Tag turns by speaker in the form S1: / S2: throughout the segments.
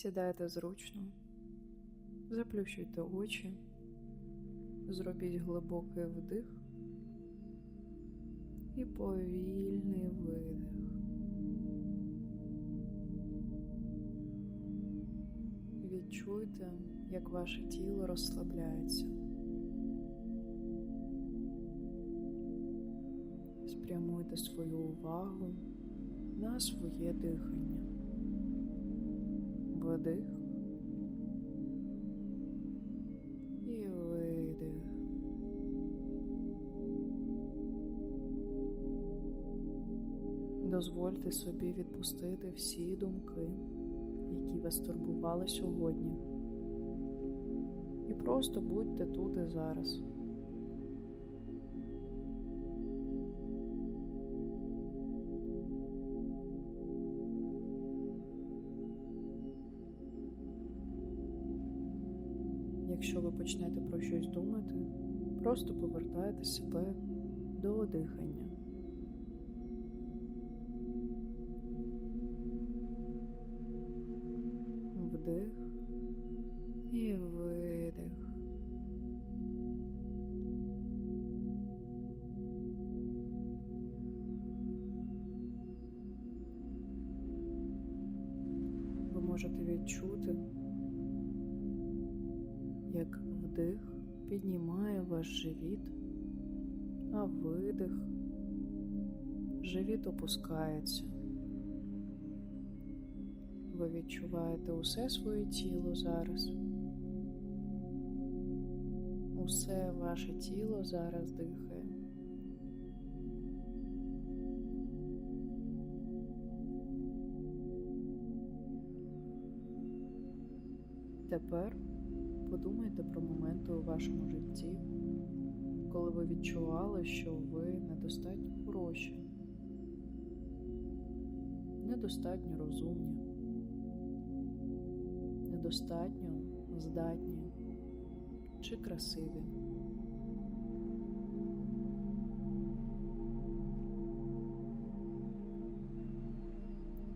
S1: Сідайте зручно, заплющуйте очі, зробіть глибокий вдих і повільний видих. Відчуйте, як ваше тіло розслабляється. Спрямуйте свою увагу на своє дихання. Вдих і видих. Дозвольте собі відпустити всі думки, які вас турбували сьогодні. І просто будьте тут і зараз. Якщо ви почнете про щось думати, просто повертайте себе до дихання. Вдих і видих. Ви можете відчути, вдих піднімає ваш живіт, а видих живіт опускається. Ви відчуваєте усе своє тіло зараз. Усе ваше тіло зараз дихає. Тепер подумайте про моменти у вашому житті, коли ви відчували, що ви недостатньо хороші, недостатньо розумні, недостатньо здатні чи красиві.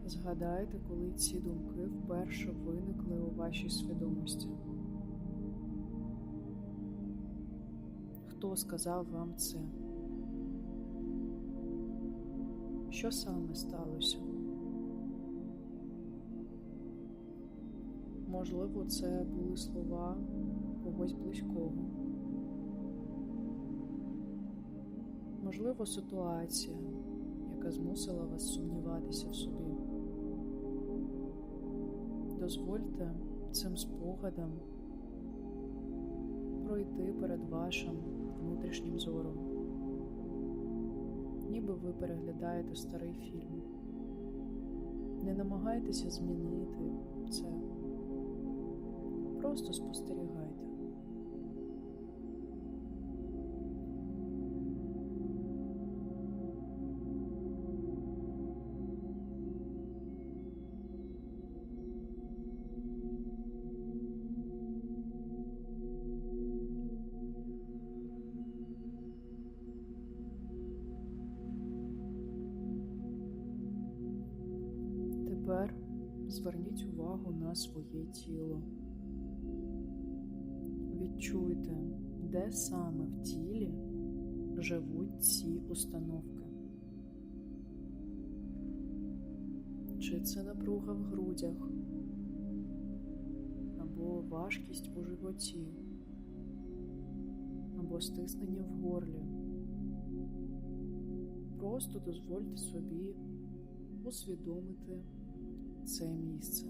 S1: Згадайте, коли ці думки вперше виникли у вашій свідомості. Хто сказав вам це? Що саме сталося? Можливо, це були слова когось близького. Можливо, ситуація, яка змусила вас сумніватися в собі. Дозвольте цим спогадам пройти перед вашим внутрішнім зором, ніби ви переглядаєте старий фільм. Не намагайтеся змінити це. Просто спостерігайте. Зверніть увагу на своє тіло. Відчуйте, де саме в тілі живуть ці установки. Чи це напруга в грудях, або важкість у животі, або стиснення в горлі. Просто дозвольте собі усвідомити це місце.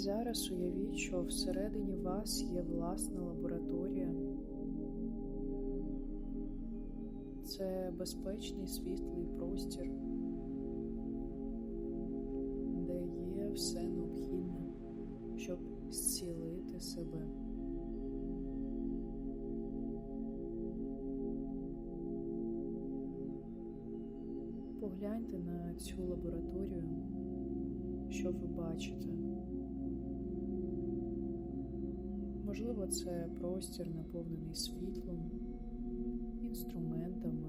S1: зараз уявіть, що всередині вас є власна лабораторія. Це безпечний світлий простір, де є все необхідне, щоб зцілити себе. Погляньте на цю лабораторію, що ви бачите. Можливо, це простір, наповнений світлом, інструментами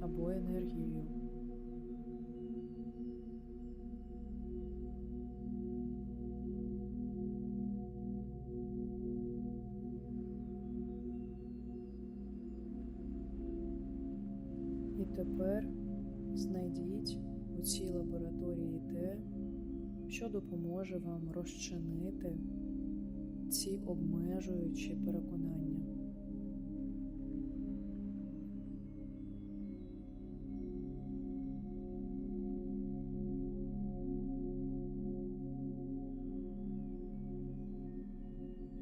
S1: або енергією. І тепер знайдіть у цій лабораторії те, що допоможе вам розчинити ці обмежуючі переконання.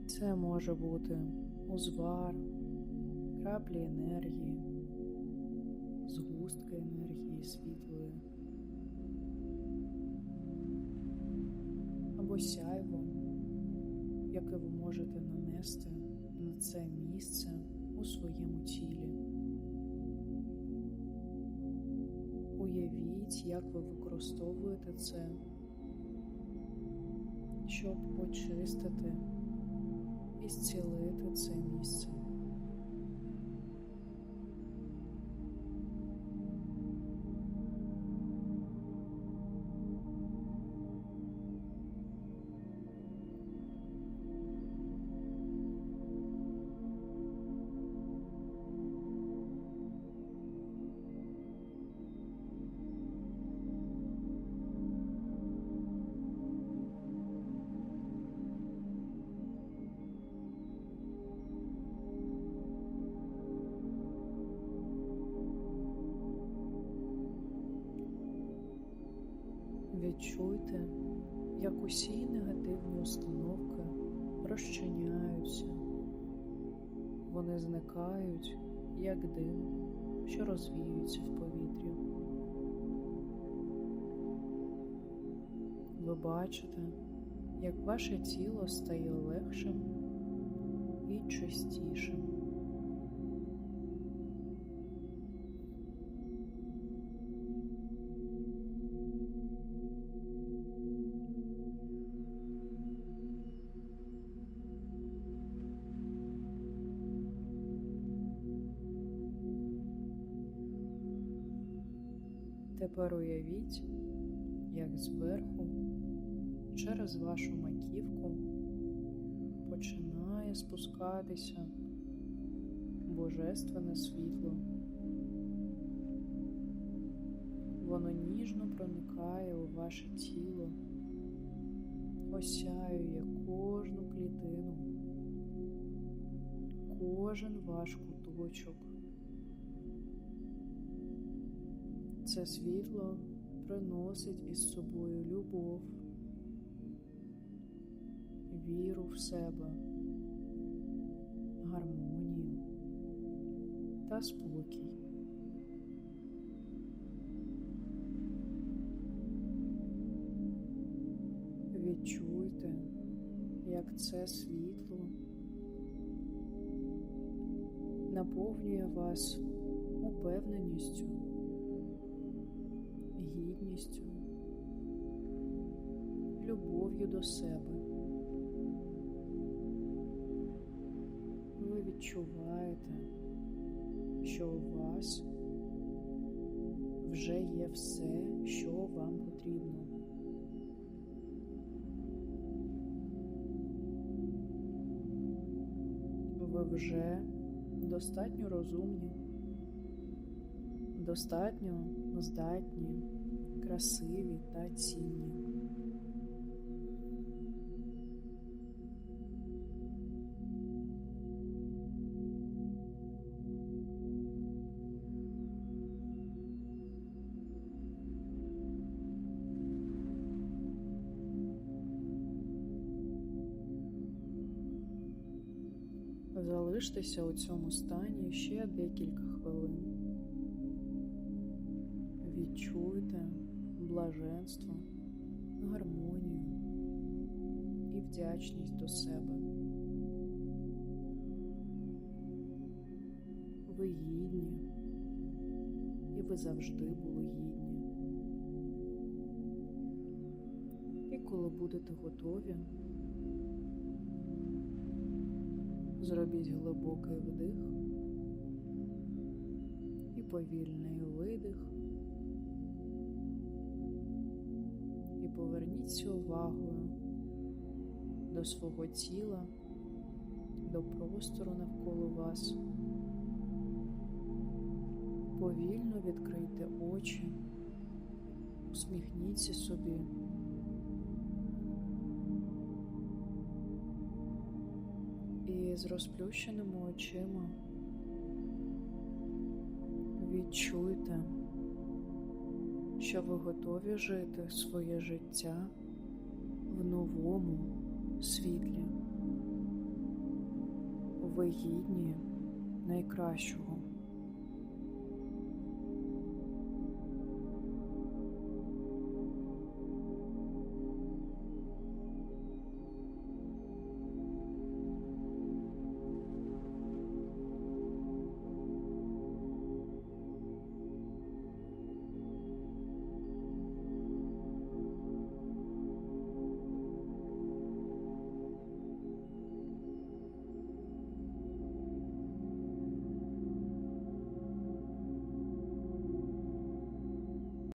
S1: Це може бути узвар, краплі енергії, згустки енергії світлої або сяйво, яке ви можете нанести на це місце у своєму тілі. Уявіть, як ви використовуєте це, щоб очистити і зцілити це місце. Відчуйте, як усі негативні установки розчиняються, вони зникають, як дим, що розвіюється в повітрі. Ви бачите, як ваше тіло стає легшим і чистішим. Тепер уявіть, як зверху через вашу маківку починає спускатися божественне світло. Воно ніжно проникає у ваше тіло, осяює кожну клітину, кожен ваш куточок. Це світло приносить із собою любов, віру в себе, гармонію та спокій. Відчуйте, як це світло наповнює вас упевненістю гідністю, любов'ю до себе. Ви відчуваєте, що у вас вже є все, що вам потрібно. Ви вже достатньо розумні, достатньо здатні, красиві та цінні. Залиштеся у цьому стані ще декілька хвилин. Відчуйте блаженство, гармонію і вдячність до себе. Ви гідні і ви завжди були гідні. І коли будете готові, зробіть глибокий вдих і повільний видих. Поверніться увагою до свого тіла, до простору навколо вас. Повільно відкрийте очі, усміхніться собі. І з розплющеними очима відчуйте, що ви готові жити своє життя в новому світлі. Ви гідні найкращого.